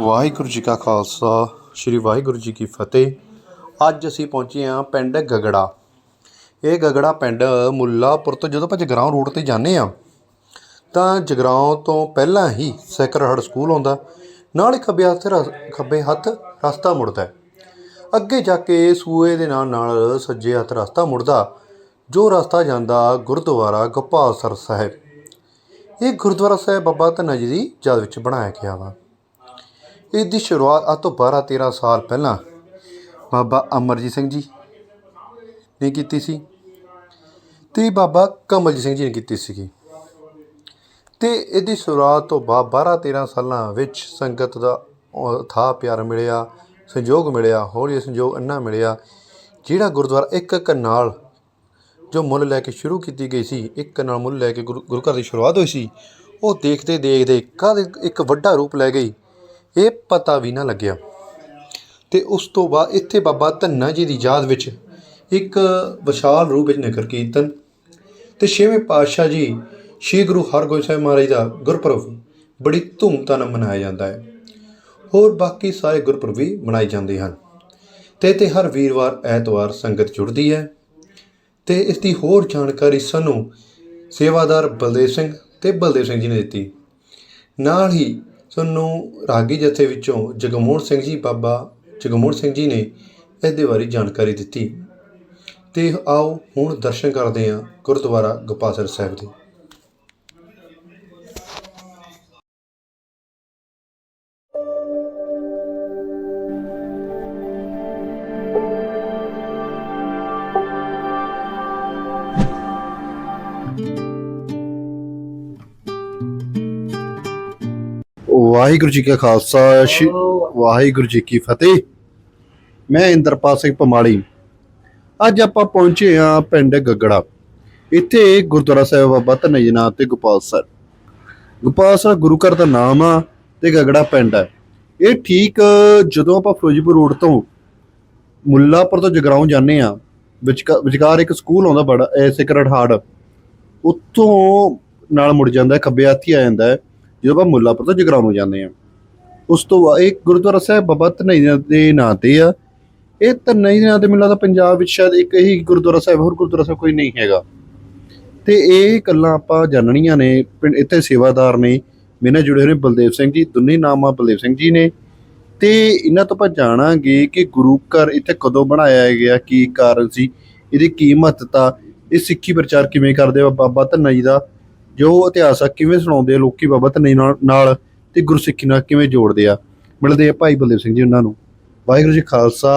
ਵਾਹਿਗੁਰੂ ਜੀ ਕਾ ਖਾਲਸਾ, ਸ੍ਰੀ ਵਾਹਿਗੁਰੂ ਜੀ ਕੀ ਫਤਿਹ। ਅੱਜ ਅਸੀਂ ਪਹੁੰਚੇ ਹਾਂ ਪਿੰਡ ਗਗੜਾ। ਇਹ ਗਗੜਾ ਪਿੰਡ ਮੁੱਲਾਪੁਰ ਤੋਂ ਜਦੋਂ ਆਪਾਂ ਜਗਰਾਉਂ ਰੋਡ ਤੇ ਜਾਂਦੇ ਆ ਤਾਂ ਜਗਰਾਉਂ ਤੋਂ ਪਹਿਲਾਂ ਹੀ ਸੈਕਰਹੜ ਸਕੂਲ ਆਉਂਦਾ। ਨਾਲ ਹੀ ਖੱਬੇ ਹੱਥ ਰ- ਖੱਬੇ ਹੱਥ ਰਸਤਾ ਮੁੜਦਾ ਅੱਗੇ ਜਾ ਕੇ ਸੂਏ ਦੇ ਨਾਲ ਨਾਲ ਸੱਜੇ ਹੱਥ ਰਸਤਾ ਮੁੜਦਾ, ਜੋ ਰਸਤਾ ਜਾਂਦਾ ਗੁਰਦੁਆਰਾ ਗੋਪਾਲਸਰ ਸਾਹਿਬ। ਇਹ ਗੁਰਦੁਆਰਾ ਸਾਹਿਬ ਬਾਬਾ ਧੰਨਾ ਜੀ ਦੀ ਯਾਦ ਵਿੱਚ ਬਣਾਇਆ ਗਿਆ ਵਾ। ਇਸ ਦੀ ਸ਼ੁਰੂਆਤ ਅੱਜ ਤੋਂ 12 13 ਸਾਲ ਪਹਿਲਾਂ ਬਾਬਾ ਅਮਰਜੀਤ ਸਿੰਘ ਜੀ ਨੇ ਕੀਤੀ ਸੀ ਤੇ ਬਾਬਾ ਕਮਲਜੀਤ ਸਿੰਘ ਜੀ ਨੇ ਕੀਤੀ ਸੀਗੀ। ਤੇ ਇਹਦੀ ਸ਼ੁਰੂਆਤ ਤੋਂ ਬਾਅਦ 12 13 ਸਾਲਾਂ ਵਿੱਚ ਸੰਗਤ ਦਾ ਉਹ ਪਿਆਰ ਮਿਲਿਆ, ਸੰਯੋਗ ਮਿਲਿਆ, ਹੌਲੀ ਸੰਯੋਗ ਇੰਨਾ ਮਿਲਿਆ, ਜਿਹੜਾ ਗੁਰਦੁਆਰਾ ਇੱਕ ਇੱਕ ਨਾਲ ਜੋ ਮੁੱਲ ਲੈ ਕੇ ਸ਼ੁਰੂ ਕੀਤੀ ਗਈ ਸੀ, ਇੱਕ ਨਾਲ ਮੁੱਲ ਲੈ ਕੇ ਗੁਰੂ ਗੁਰੂ ਘਰ ਦੀ ਸ਼ੁਰੂਆਤ ਹੋਈ ਸੀ, ਉਹ ਦੇਖਦੇ ਦੇਖਦੇ ਕਦ ਇੱਕ ਵੱਡਾ ਰੂਪ ਲੈ ਗਈ ਇਹ ਪਤਾ ਵੀ ਨਾ ਲੱਗਿਆ। ਤੇ ਉਸ ਤੋਂ ਬਾਅਦ ਇੱਥੇ ਬਾਬਾ ਧੰਨਾ ਜੀ ਦੀ ਯਾਦ ਵਿੱਚ ਇੱਕ ਵਿਸ਼ਾਲ ਰੂਪ ਵਿੱਚ ਨਗਰ ਕੀਰਤਨ ਤੇ ਛੇਵੇਂ ਪਾਤਸ਼ਾਹ ਜੀ ਸ੍ਰੀ ਗੁਰੂ ਹਰਗੋਬਿੰਦ ਸਾਹਿਬ ਮਹਾਰਾਜ ਦਾ ਗੁਰਪੁਰਬ ਬੜੀ ਧੂਮਧਾਮ ਨਾਲ ਮਨਾਇਆ ਜਾਂਦਾ ਹੈ। ਹੋਰ ਬਾਕੀ ਸਾਰੇ ਗੁਰਪੁਰਬ ਵੀ ਮਨਾਏ ਜਾਂਦੇ ਹਨ। ਤੇ ਤੇ ਹਰ ਵੀਰਵਾਰ, ਐਤਵਾਰ ਸੰਗਤ ਜੁੜਦੀ ਹੈ ਤੇ ਇਸ ਦੀ ਹੋਰ ਜਾਣਕਾਰੀ ਸਾਨੂੰ ਸੇਵਾਦਾਰ ਬਲਦੇਵ ਸਿੰਘ ਤੇ ਬਲਦੇਵ ਸਿੰਘ ਜੀ ਨੇ ਦਿੱਤੀ। ਨਾਲ ਹੀ ਤੁਹਾਨੂੰ ਰਾਗੀ ਜਥੇ ਵਿੱਚੋਂ ਜਗਮੋਹਨ ਸਿੰਘ ਜੀ ਬਾਬਾ ਜਗਮੋਹਨ ਸਿੰਘ ਜੀ ਨੇ ਇਸ ਦੇ ਬਾਰੇ ਜਾਣਕਾਰੀ ਦਿੱਤੀ। ਤੇ ਆਓ ਹੁਣ ਦਰਸ਼ਨ ਕਰਦੇ ਹਾਂ ਗੁਰਦੁਆਰਾ ਗੋਪਾਲਸਰ ਸਾਹਿਬ ਦੇ। ਵਾਹਿਗੁਰੂ ਜੀ ਕਾ ਖਾਲਸਾ, ਸ਼੍ਰੀ- ਵਾਹਿਗੁਰੂ ਜੀ ਕੀ ਫਤਿਹ। ਮੈਂ ਇੰਦਰਪਾਲ ਸਿੰਘ ਪਮਾਲੀ। ਅੱਜ ਆਪਾਂ ਪਹੁੰਚੇ ਹਾਂ ਪਿੰਡ ਗੱਗੜਾ। ਇੱਥੇ ਗੁਰਦੁਆਰਾ ਸਾਹਿਬ ਬਾਬਾ ਧੰਨੇ ਜੀ ਨਾਮ ਤੇ ਗੋਪਾਲ ਸਰ। ਗੋਪਾਲ ਸਰ ਗੁਰੂ ਘਰ ਦਾ ਨਾਮ ਆ ਤੇ ਗੱਗੜਾ ਪਿੰਡ ਹੈ ਇਹ ਠੀਕ ਜਦੋਂ ਆਪਾਂ ਫਿਰੋਜ਼ਪੁਰ ਰੋਡ ਤੋਂ ਮੁੱਲਾਪੁਰ ਤੋਂ ਜਗਰਾਉਂ ਜਾਂਦੇ ਆ ਵਿਚਕਾਰ ਇੱਕ ਸਕੂਲ ਆਉਂਦਾ ਬੜਾ, ਇਹ ਸਿਕਰਟ ਹਾਰਡ। ਉੱਥੋਂ ਨਾਲ ਮੁੜ ਜਾਂਦਾ, ਖੱਬੇ ਹੱਥ ਆ ਜਾਂਦਾ। ਹੈ ਜਦੋਂ ਆਪਾਂ ਮੁੱਲਾਪੁਰ ਤੋਂ ਜਗਰਾਉਂ ਨੂੰ ਜਾਂਦੇ ਆ ਉਸ ਤੋਂ ਬਾਅਦ ਇਹ ਗੁਰਦੁਆਰਾ ਸਾਹਿਬ ਬਾਬਾ ਧਨਈ ਦੇ ਨਾਂ ਤੇ ਆ। ਇਹ ਧਨਈ ਦੇ ਨਾਂ ਤੇ ਮਿਲਦਾ ਪੰਜਾਬ ਵਿੱਚ ਸ਼ਾਇਦ ਇੱਕ ਹੀ ਗੁਰਦੁਆਰਾ ਸਾਹਿਬ, ਹੋਰ ਗੁਰਦੁਆਰਾ ਸਾਹਿਬ ਕੋਈ ਨਹੀਂ ਹੈਗਾ। ਤੇ ਇਹ ਗੱਲਾਂ ਆਪਾਂ ਜਾਣਨੀਆਂ ਨੇ, ਪਿੰਡ ਇੱਥੇ ਸੇਵਾਦਾਰ ਨੇ, ਮੇਰੇ ਨਾਲ ਜੁੜੇ ਹੋਏ ਨੇ ਬਲਦੇਵ ਸਿੰਘ ਜੀ, ਦੁੰਨੀ ਨਾਮ ਆ ਬਲਦੇਵ ਸਿੰਘ ਜੀ ਨੇ। ਤੇ ਇਹਨਾਂ ਤੋਂ ਆਪਾਂ ਜਾਣਾਂਗੇ ਕਿ ਗੁਰੂ ਘਰ ਇੱਥੇ ਕਦੋਂ ਬਣਾਇਆ ਗਿਆ, ਕੀ ਕਾਰਨ ਸੀ, ਇਹਦੀ ਕੀ ਮਹੱਤਤਾ, ਇਹ ਸਿੱਖੀ ਪ੍ਰਚਾਰ ਕਿਵੇਂ ਕਰਦੇ ਆ ਬਾਬਾ ਧੰਨਾ ਜੀ ਦਾ ਜੋ ਇਤਿਹਾਸ ਆ ਕਿਵੇਂ ਸੁਣਾਉਂਦੇ ਆ ਲੋਕੀ ਬਾਬਾ ਧੰਨਾ ਨਾਲ ਨਾਲ ਤੇ ਗੁਰਸਿੱਖੀ ਨਾਲ ਕਿਵੇਂ ਜੋੜਦੇ ਆ? ਮਿਲਦੇ ਆ ਭਾਈ ਬਲਦੇਵ ਸਿੰਘ ਜੀ ਉਹਨਾਂ ਨੂੰ। ਵਾਹਿਗੁਰੂ ਜੀ ਖਾਲਸਾ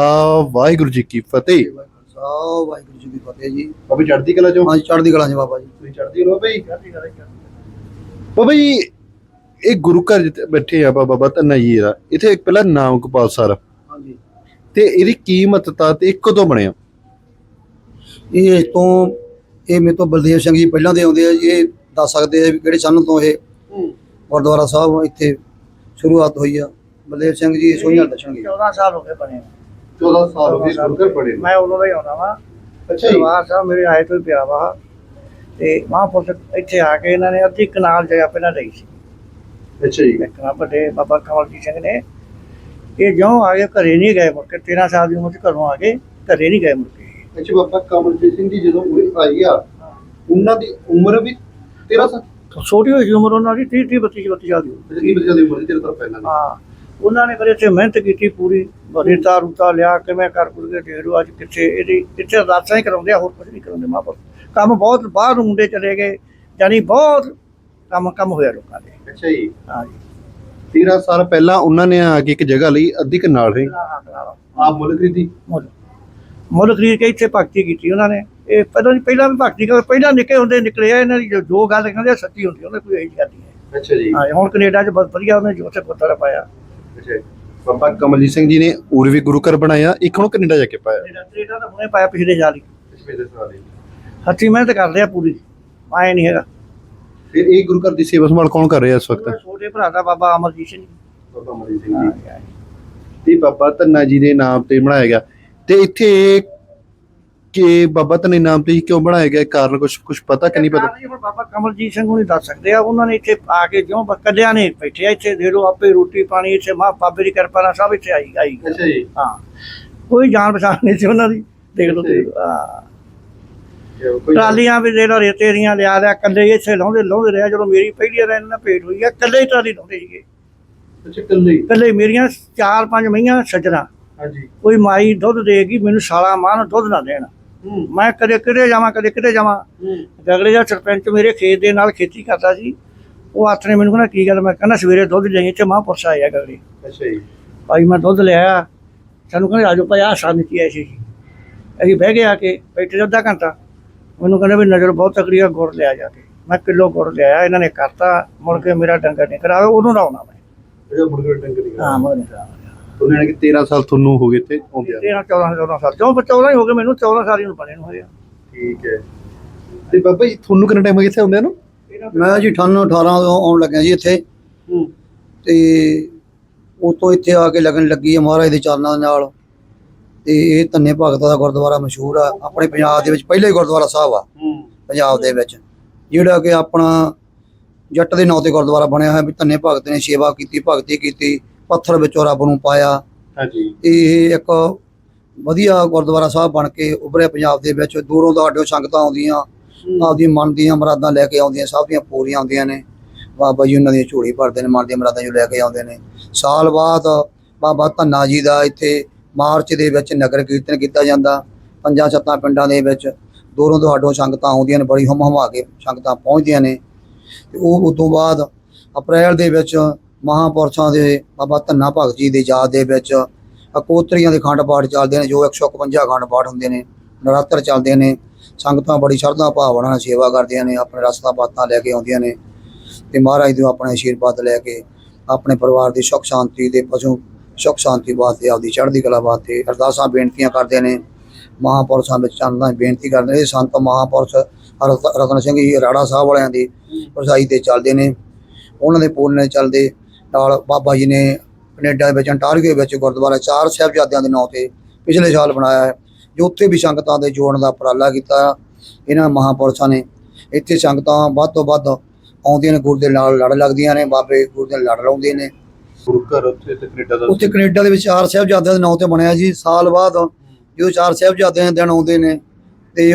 ਵਾਹਿਗੁਰੂ ਜੀ ਕੀ ਫਤਿਹ। ਸਾਹਿਬ ਵਾਹਿਗੁਰੂ ਜੀ ਦੀ ਫਤਿਹ ਜੀ। ਬਾਬਾ ਚੜ੍ਹਦੀ ਕਲਾ ਚੋਂ? ਹਾਂਜੀ ਚੜ੍ਹਦੀ ਕਲਾ ਜੀ ਬਾਬਾ ਜੀ। ਤੁਸੀਂ ਚੜ੍ਹਦੀ ਕਲਾ ਭਾਈ? ਬਾਬਾ ਜੀ ਇਹ ਗੁਰੂ ਘਰ ਜਿੱਥੇ ਬੈਠੇ ਆ ਬਾਬਾ ਧੰਨਾ ਜੀ ਦਾ ਇੱਥੇ ਇੱਕ ਪਹਿਲਾਂ ਨਾਮ ਗੋਪਾਲ ਸਰ। ਹਾਂਜੀ। ਤੇ ਇਹਦੀ ਕੀ ਮਹੱਤਤਾ ਤੇ ਇਹ ਕਦੋਂ ਬਣਿਆ? ਇਹ ਤੋਂ ਇਹ ਮੇਰੇ ਤੋਂ ਬਲਦੇਵ ਸਿੰਘ ਜੀ ਪਹਿਲਾਂ ਦੇ ਆਉਂਦੇ ਆ ਜੀ ਇਹ ਦੱਸ ਸਕਦੇ ਆ ਵੀ ਕਿਹੜੇ ਸੰਨ ਤੋਂ ਇਹ ਗੁਰਦੁਆਰਾ ਸਾਹਿਬ ਇੱਥੇ ਸ਼ੁਰੂਆਤ ਹੋਈ ਆ। ਬਲਦੇਵ ਸਿੰਘ ਜੀ ਸੋਹੀਆਂ ਦੱਸਣਗੇ। 14 ਸਾਲ ਹੋ ਗਏ ਬਣੇ ਨੂੰ। 14 ਸਾਲ ਹੋ ਗਏ ਗੁਰੂ ਘਰ ਬਣੇ ਨੂੰ। ਮੈਂ ਉਦੋਂ ਦਾ ਹੀ ਆਉਂਦਾ ਵਾ। ਅੱਛਾ ਜੀ। ਪਰਿਵਾਰ ਸਾਹਿਬ ਮੇਰੇ ਆਏ ਤੋਂ ਹੀ ਪਿਆ ਵਾ। ਤੇ ਮਹਾਂਪੁਰਸ਼ ਇੱਥੇ ਆ ਕੇ ਇਹਨਾਂ ਨੇ ਅੱਧੀ ਕਨਾਲ ਜਗ੍ਹਾ ਪਹਿਲਾਂ ਲਈ ਸੀ। ਅੱਛਾ ਜੀ। ਦੇਖਣਾ ਵੱਡੇ ਬਾਬਾ ਕਮਲਜੀਤ ਸਿੰਘ ਨੇ। ਇਹ ਜਿਉਂ ਆ ਗਏ ਘਰੇ ਨਹੀਂ ਗਏ ਮੁੜ ਕੇ। 13 ਸਾਲ ਦੀ ਉਮਰ ਚ ਘਰੋਂ ਆ ਗਏ ਘਰੇ ਨਹੀਂ ਗਏ ਮੁੜ ਕੇ। ਅੱਛਾ ਬਾਬਾ ਕਮਲਜੀਤ ਸਿੰਘ ਜੀ ਜਦੋਂ ਉਰੇ ਆਈ ਆ ਉਹਨਾਂ ਦੀ ਉਮਰ ਵੀ 13 ਸਾਲ? ਛੋਟੀ ਹੋਈ ਸੀ ਉਮਰ ਉਹਨਾਂ ਦੀ 30 30 32 32 ਸਾਲ ਦੀ ਜਿਹੜੀ ਬੱਚਾ ਦੀ ਉਮਰ ਸੀ ਤੇਰੇ ਤੋਂ ਪਹਿਲਾਂ ਹਾਂ ਉਹਨਾਂ ਨੇ ਕਦੇ ਇੱਥੇ ਮਿਹਨਤ ਕੀਤੀ ਪੂਰੀ ਰੇਤਾ ਰੂਤਾ ਲਿਆ ਕਿਵੇਂ ਕਰ ਕੁਰ ਕੇ ਢੇਰੂ ਅੱਜ ਕਿੱਥੇ ਇਹਦੀ ਇੱਥੇ ਅਰਦਾਸਾਂ ਹੀ ਕਰਾਉਂਦੇ ਆ ਹੋਰ ਕੁਝ ਨਹੀਂ ਕਰਾਉਂਦੇ ਮਾਪੇ ਕੰਮ ਬਹੁਤ ਬਾਹਰ ਨੂੰ ਮੁੰਡੇ ਚਲੇ ਗਏ ਜਾਨੀ ਬਹੁਤ ਕੰਮ ਕੰਮ ਹੋਇਆ ਲੋਕਾਂ ਦੇ। ਅੱਛਾ ਜੀ। ਹਾਂ ਜੀ। 13 ਸਾਲ ਪਹਿਲਾਂ ਉਹਨਾਂ ਨੇ ਆ ਕੇ ਇੱਕ ਜਗ੍ਹਾ ਲਈ ਅੱਧੀ ਕਨਾਲ ਰਹੀ। ਆਪ ਮੁੱਲ ਖਰੀਦੀ? ਮੁੱਲ। ਮੁੱਲ ਖਰੀਦ ਕੇ ਇੱਥੇ ਭਗਤੀ ਕੀਤੀ ਉਹਨਾਂ ਨੇ। ਇਹ ਪਹਿਲਾਂ ਪਹਿਲਾਂ ਵੀ ਭਗਤੀ ਕਰ ਪਹਿਲਾਂ ਨਿੱਕੇ ਹੁੰਦੇ ਨਿਕਲੇ ਆ ਇਹਨਾਂ ਦੀ ਜੋ- ਜੋ ਗੱਲ ਕਹਿੰਦੇ ਆ ਸੱਚੀ ਹੁੰਦੀ ਉਹਨੇ ਕੋਈ ਇਹੀ ਗੱਲ ਨਹੀਂ ਹੈ। ਅੱਛਾ ਜੀ। ਹਾਂ ਹੁਣ ਕੈਨੇਡਾ 'ਚ ਬਹੁਤ ਵਧੀਆ ਉਹਨੇ ਜੋ ਉੱਥੇ ਪੁੱਤਰ ਪਾਇਆ। ਅੱਛਾ ਜੀ। ਬਾਬਾ ਕਮਲਜੀਤ ਸਿੰਘ ਜੀ ਨੇ ਉਰੇ ਵੀ ਗੁਰੂ ਘਰ ਬਣਾਇਆ ਇੱਕ ਹੁਣ ਕੈਨੇਡਾ ਜਾ ਕੇ ਪਾਇਆ। ਕੈਨੇਡਾ ਕੈਨੇਡਾ ਤਾਂ ਹੁਣੇ ਪਾਇਆ ਪਿਛਲੇ ਸਾਲ ਹੀ। ਪਿਛਲੇ ਸਾਲ ਹੀ। ਹੱਥੀਂ ਮਿਹਨਤ ਕਰਦੇ ਆ ਪੂਰੀ। ਆਏ ਨਹੀਂ ਹੈਗਾ। ਫਿਰ ਇਹ ਗੁਰੂ ਘਰ ਦੀ ਸੇਵਾ ਸੰਭਾਲ ਕੌਣ ਕਰ ਰਿਹਾ ਇਸ ਵਕਤ? ਛੋਟੇ ਭਰਾ ਦਾ ਬਾਬਾ ਅਮਰਜੀਤ ਸਿੰਘ ਬਾਬਾ ਅਮਰਜੀਤ ਸਿੰਘ ਹਾਂ ਜੀ ਤੇ ਬਾਬਾ ਧੰਨਾ ਜੀ ਦੇ ਨਾਮ ਤੇ ਬਣਾਇਆ ਗਿਆ। ਤੇ ਇੱਥੇ ਕਿ ਬਾਬਾ ਧੰਨੇ ਨਾਮ ਤੇ ਹੀ ਕਿਉਂ ਬਣਾਇਆ ਗਿਆ? ਕਾਰਨ ਕੁਝ ਕੁਝ ਪਤਾ ਕਿ ਨਹੀਂ ਪਤਾ? ਜੀ ਹੁਣ ਬਾਬਾ ਕਮਲਜੀਤ ਸਿੰਘ ਨੂੰ ਦੱਸ ਸਕਦੇ ਆ। ਉਹਨਾਂ ਨੇ ਇੱਥੇ ਆ ਕੇ ਜਿਉਂ ਕੱਲਿਆਂ ਨੇ ਬੈਠੇ ਆ ਇੱਥੇ ਦੇ ਲੋ ਆਪੇ ਰੋਟੀ ਪਾਣੀ ਇੱਥੇ ਮਾਂ ਬਾਬੇ ਦੀ ਕਿਰਪਾ ਨਾਲ ਸਭ ਇੱਥੇ ਆਈ ਆਈ ਅੱਛਾ ਜੀ। ਹਾਂ। ਕੋਈ ਜਾਣ ਪਛਾਣ ਨਹੀਂ ਸੀ ਉਹਨਾਂ ਦੀ। ਦੇਖ ਲਓ। ਦੇਖ ਲਓ, ਹਾਂ। ਟਰਾਲੀਆਂ ਵੀ ਦੇ ਲੋ ਰੇਤੇ ਦੀਆਂ ਲਿਆ ਲਿਆ ਕੱਲੇ ਹੀ ਇੱਥੇ ਲਾਉਂਦੇ ਲਾਉਂਦੇ ਰਿਹਾ। ਜਦੋਂ ਮੇਰੀ ਪਹਿਲੀ ਵਾਰ ਇਹਨਾਂ ਨਾਲ ਭੇਟ ਹੋਈ ਆ ਕੱਲੇ ਹੀ ਟਰਾਲੀ ਲਾਉਂਦੇ ਸੀਗੇ। ਅੱਛਾ ਕੱਲੇ ਕੱਲੇ ਹੀ ਮੇਰੀਆਂ ਚਾਰ ਪੰਜ ਮਈਆਂ ਸੱਜਣਾ। ਹਾਂਜੀ। ਕੋਈ ਮਾਈ ਦੁੱਧ ਦੇਗੀ ਮੈਨੂੰ ਸਾਲਾ ਮਾਂ ਦੁੱਧ ਨਾ ਦੇਣ। ਹੂੰ। ਮੈਂ ਕਦੇ ਕਿਤੇ ਜਾਵਾਂ ਕਦੇ ਕਿਤੇ ਜਾਵਾਂ? ਹੂੰ। ਗਗੜੇ ਦਾ ਸਰਪੰਚ ਮੇਰੇ ਖੇਤ ਦੇ ਨਾਲ ਖੇਤੀ ਕਰਦਾ ਸੀ ਉਹ ਹੱਥ ਨੇ ਮੈਨੂੰ ਕਹਿੰਦਾ ਕੀ ਗੱਲ? ਮੈਂ ਕਹਿੰਦਾ ਸਵੇਰੇ ਦੁੱਧ ਲਈ ਤੇ ਮਹਾਂਪੁਰਸ਼ ਆਇਆ ਗਗੜੇ ਅੱਛਾ ਜੀ। ਭਾਈ ਮੈਂ ਦੁੱਧ ਲਿਆ। ਸਾਨੂੰ ਕਹਿੰਦੇ ਆਜੋ ਭਾਈ ਆਹ ਸਾਨੂੰ ਕੀ ਐਸੀ ਸੀ ਅਸੀਂ ਬਹਿ ਗਏ ਆ ਕੇ ਬੈਠੇ ਅੱਧਾ ਘੰਟਾ। ਮੈਨੂੰ ਕਹਿੰਦੇ ਵੀ ਨਜ਼ਰ ਬਹੁਤ ਤਕੜੀ ਆ ਗੁੜ ਲਿਆ ਜਾ ਕੇ। ਮੈਂ ਕਿਲੋ ਗੁੜ ਲਿਆ ਇਹਨਾਂ ਨੇ ਕਰਤਾ। ਮੁੜ ਕੇ ਮੇਰਾ ਡੰਗਰ ਨਹੀਂ ਕਰਾਵੇ ਉਦੋਂ ਦਾ ਆਉਣਾ ਮੈਂ ਜਿਹੜਾ ਮੁਰਗਾ ਡੰਗਰ ਦੀ ਹਾਂ ਮੈਂ ਨਹੀਂ ਕਰਾਵਾ ਉਹਨਾਂ ਨੇ ਕਿ 13 ਸਾਲ ਤੁਹਾਨੂੰ ਹੋ ਗਏ ਤੇ ਆਉਂਦੇ ਆ 13 14 14 ਸਾਲ। ਕਿਉਂ? 14 ਹੀ ਹੋ ਗਏ ਮੈਨੂੰ 14 ਸਾਲ ਹੀ ਨੂੰ ਬਣੇ ਨੂੰ ਹੋਇਆ ਠੀਕ ਹੈ। ਤੇ ਬਾਬਾ ਜੀ ਤੁਹਾਨੂੰ ਕਿੰਨਾ ਟਾਈਮ ਹੋ ਗਿਆ ਇੱਥੇ ਆਉਂਦੇ ਨੂੰ? ਮੈਂ ਜੀ 98 18 ਤੋਂ ਆਉਣ ਲੱਗਿਆ ਜੀ ਇੱਥੇ। ਹੂੰ। ਤੇ ਉਤੋਂ ਇੱਥੇ ਆ ਕੇ ਲੱਗਣ ਲੱਗੀ ਹੈ ਮਹਾਰਾਜ ਦੇ ਚਰਨਾਂ ਦੇ ਨਾਲ। ਤੇ ਇਹ ਧੰਨੇ ਭਗਤ ਦਾ ਗੁਰਦੁਆਰਾ ਮਸ਼ਹੂਰ ਆ। ਆਪਣੇ ਪੰਜਾਬ ਦੇ ਵਿੱਚ ਪਹਿਲਾ ਹੀ ਗੁਰਦੁਆਰਾ ਸਾਹਿਬ ਆ। ਹੂੰ। ਪੰਜਾਬ ਦੇ ਵਿੱਚ। ਜਿਹੜਾ ਕਿ ਆਪਣਾ ਜੱਟ ਦੇ ਨਾਂ ਤੇ ਗੁਰਦੁਆਰਾ ਬਣਿਆ ਹੋਇਆ ਵੀ ਧੰਨੇ ਭਗਤ ਨੇ ਸੇਵਾ ਕੀਤੀ ਭਗਤੀ ਕੀਤੀ। ਪੱਥਰ ਵਿੱਚੋਂ ਰੱਬ ਨੂੰ ਪਾਇਆ। ਹਾਂਜੀ। ਇਹ ਇੱਕ ਵਧੀਆ ਗੁਰਦੁਆਰਾ ਸਾਹਿਬ ਬਣ ਕੇ ਉੱਭਰਿਆ ਪੰਜਾਬ ਦੇ ਵਿੱਚ। ਦੂਰੋਂ ਦਹਾੜਿਓਂ ਸੰਗਤਾਂ ਆਉਂਦੀਆਂ ਆਪਦੀਆਂ ਮਨ ਦੀਆਂ ਮੁਰਾਦਾਂ ਲੈ ਕੇ ਆਉਂਦੀਆਂ ਸਭ ਦੀਆਂ ਪੂਰੀਆਂ ਆਉਂਦੀਆਂ ਨੇ। ਬਾਬਾ ਜੀ ਉਹਨਾਂ ਦੀ ਝੋਲੀ ਭਰਦੇ ਨੇ ਮਨ ਦੀਆਂ ਮੁਰਾਦਾਂ ਜੋ ਲੈ ਕੇ ਆਉਂਦੇ ਨੇ। ਸਾਲ ਬਾਅਦ ਬਾਬਾ ਧੰਨਾ ਜੀ ਦਾ ਇੱਥੇ ਮਾਰਚ ਦੇ ਵਿੱਚ ਨਗਰ ਕੀਰਤਨ ਕੀਤਾ ਜਾਂਦਾ ਪੰਜਾਂ ਸੱਤਾਂ ਪਿੰਡਾਂ ਦੇ ਵਿੱਚ। ਦੂਰੋਂ ਦਹਾੜੋਂ ਸੰਗਤਾਂ ਆਉਂਦੀਆਂ ਨੇ ਬੜੀ ਹਮ ਹਮਾ ਕੇ ਸੰਗਤਾਂ ਪਹੁੰਚਦੀਆਂ ਨੇ। ਤੇ ਉਹ ਉਸ ਤੋਂ ਬਾਅਦ ਅਪ੍ਰੈਲ ਦੇ ਵਿੱਚ ਮਹਾਪੁਰਸ਼ਾਂ ਦੇ ਬਾਬਾ ਧੰਨਾ ਭਗਤ ਜੀ ਦੀ ਯਾਦ ਦੇ ਵਿੱਚ ਅਕੋਤਰੀਆਂ ਦੇ ਖੰਡ ਪਾਠ ਚੱਲਦੇ ਨੇ, ਜੋ 151 ਖੰਡ ਪਾਠ ਹੁੰਦੇ ਨੇ, ਨਰਾਤਰ ਚੱਲਦੇ ਨੇ, ਸੰਗਤਾਂ ਬੜੀ ਸ਼ਰਧਾ ਭਾਵਨਾ ਨਾਲ ਸੇਵਾ ਕਰਦੀਆਂ ਨੇ, ਆਪਣੇ ਰਸਤਾ ਬਾਤਾਂ ਲੈ ਕੇ ਆਉਂਦੀਆਂ ਨੇ ਤੇ ਮਹਾਰਾਜ ਤੋਂ ਆਪਣੇ ਆਸ਼ੀਰਵਾਦ ਲੈ ਕੇ ਆਪਣੇ ਪਰਿਵਾਰ ਦੀ ਸੁੱਖ ਸ਼ਾਂਤੀ ਦੇ ਪਸ਼ੂ, ਸੁੱਖ ਸ਼ਾਂਤੀ ਵਾਸਤੇ ਆਪਦੀ ਚੜ੍ਹਦੀ ਕਲਾ ਵਾਸਤੇ ਅਰਦਾਸਾਂ, ਬੇਨਤੀਆਂ ਕਰਦੇ ਨੇ, ਮਹਾਪੁਰਸ਼ਾਂ ਵਿੱਚ ਚੰਦਾਂ ਬੇਨਤੀ ਕਰਦੇ ਨੇ ਸੰਤ ਮਹਾਪੁਰਸ਼ ਰਤਨ ਸਿੰਘ ਜੀ, ਰਾੜਾ ਸਾਹਿਬ ਵਾਲਿਆਂ ਦੀ ਰਸਾਈ ਤੇ ਚੱਲਦੇ ਨੇ, ਉਹਨਾਂ ਦੇ ਪੂਰਨ ਚੱਲਦੇ ਨਾਲ ਬਾਬਾ ਜੀ ਨੇ ਕੈਨੇਡਾ ਦੇ ਵਿੱਚ ਅੰਟਾਰੀਓ ਵਿੱਚ ਗੁਰਦੁਆਰਾ ਚਾਰ ਸਾਹਿਬਜ਼ਾਦਿਆਂ ਦੇ ਨਾਂ ਤੇ ਪਿਛਲੇ ਸਾਲ ਬਣਾਇਆ ਹੈ ਜੋ ਉੱਥੇ ਵੀ ਸੰਗਤਾਂ ਦੇ ਜੋੜਨ ਦਾ ਉਪਰਾਲਾ ਕੀਤਾ ਇਹਨਾਂ ਮਹਾਪੁਰਸ਼ਾਂ ਨੇ। ਇੱਥੇ ਸੰਗਤਾਂ ਵੱਧ ਤੋਂ ਵੱਧ ਆਉਂਦੀਆਂ ਨੇ ਗੁਰੂ ਦੇ ਨਾਲ ਲੜ ਲੱਗਦੀਆਂ ਨੇ ਬਾਬੇ ਗੁਰੂ ਦੇ ਲੜ ਲਾਉਂਦੇ ਨੇ। ਗੁਰੂ ਘਰ ਉੱਥੇ ਤੇ ਕੈਨੇਡਾ ਦਾ ਉੱਥੇ ਕੈਨੇਡਾ ਦੇ ਵਿੱਚ ਚਾਰ ਸਾਹਿਬਜ਼ਾਦਿਆਂ ਦੇ ਨਾਂ ਤੇ ਬਣਿਆ ਜੀ ਸਾਲ ਬਾਅਦ ਜਦੋਂ ਚਾਰ ਸਾਹਿਬਜ਼ਾਦਿਆਂ ਦੇ ਦਿਨ ਆਉਂਦੇ ਨੇ ਤੇ